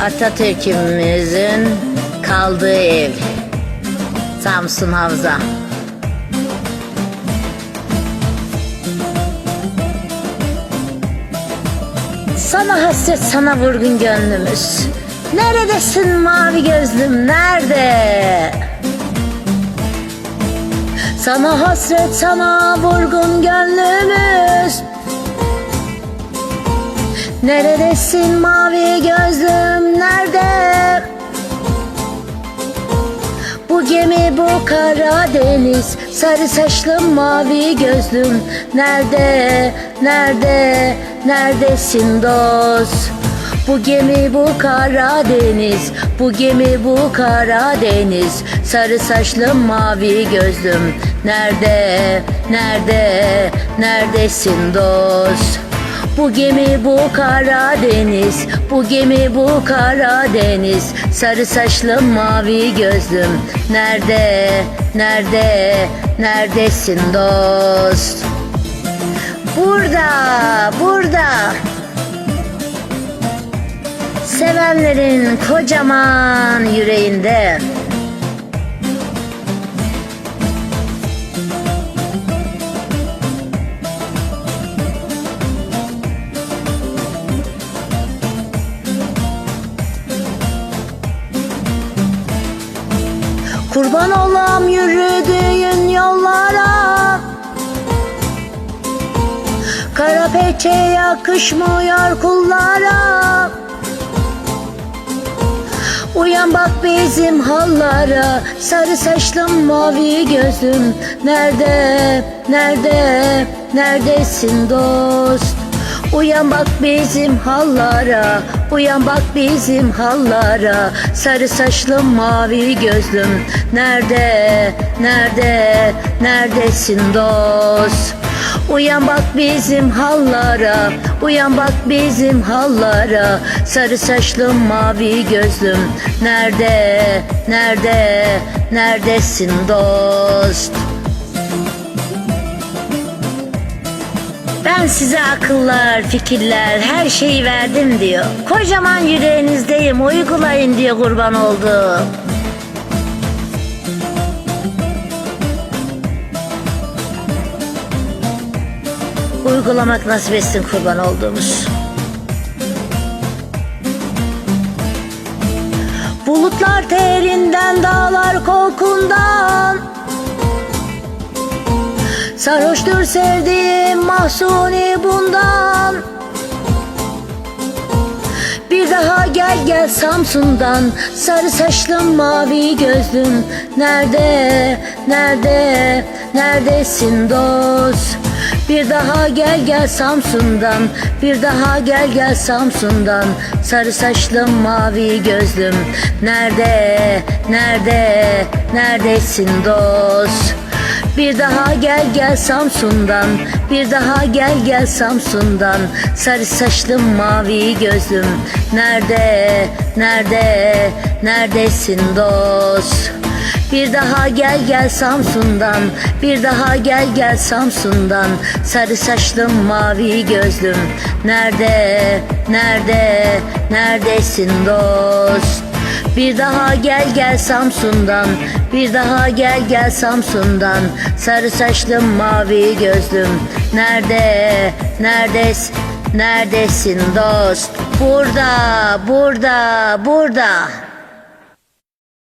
Atatürk'ümüzün kaldığı ev. Samsun Havza. Sana hasret sana vurgun gönlümüz. Neredesin mavi gözlüm nerede? Sana hasret sana vurgun gönlümüz. Neredesin mavi gözlüm nerede? Bu gemi bu Karadeniz Sarı saçlım mavi gözlüm Nerede, nerede, neredesin dost? Bu gemi bu Karadeniz Bu gemi bu Karadeniz Sarı saçlım mavi gözlüm Nerede, nerede, neredesin dost? Bu gemi bu Karadeniz, bu gemi bu Karadeniz Sarı saçlım mavi gözlüm. Nerede, nerede, neredesin dost? Burada, burada. Sevenlerin kocaman yüreğinde Kurban olam yürüdüğün yollara. Kara peçe yakışmıyor kullara. Uyan bak bizim hallara. Sarı saçlım mavi gözüm. Nerede, nerede, neredesin dost Uyan bak bizim hallara Uyan bak bizim hallara. Sarı saçlım mavi gözlüm Nerede, nerede, neredesin dost? Uyan bak bizim hallara Uyan bak bizim hallara. Sarı saçlım mavi gözlüm Nerede, nerede, neredesin dost Ben size akıllar, fikirler, her şeyi verdim diyor. Kocaman yüreğinizdeyim, uygulayın diyor kurban oldu. Uygulamak nasip etsin kurban olduğumuz. Bulutlar terinden, dağlar korkundan Sarhoştur sevdiğim mahsuni bundan. Bir daha gel gel Samsun'dan. Sarı saçlım mavi gözlüm. Nerede, nerede, neredesin dost? Bir daha gel gel Samsun'dan. Bir daha gel gel Samsun'dan. Sarı saçlım mavi gözlüm. Nerede, nerede, neredesin dost bir daha gel gel Samsun'dan. Bir daha gel gel Samsun'dan. Sarı saçlım mavi gözlüm. Nerede, nerede, neredesin dost? Bir daha gel gel Samsun'dan. Bir daha gel gel Samsun'dan. Sarı saçlım mavi gözlüm. Nerede, nerede, neredesin dost? Bir daha gel gel Samsun'dan. Bir daha gel gel Samsun'dan. Sarı saçlım mavi gözlüm. Nerede, neredesin, neredesin dost? Burada, burada, burada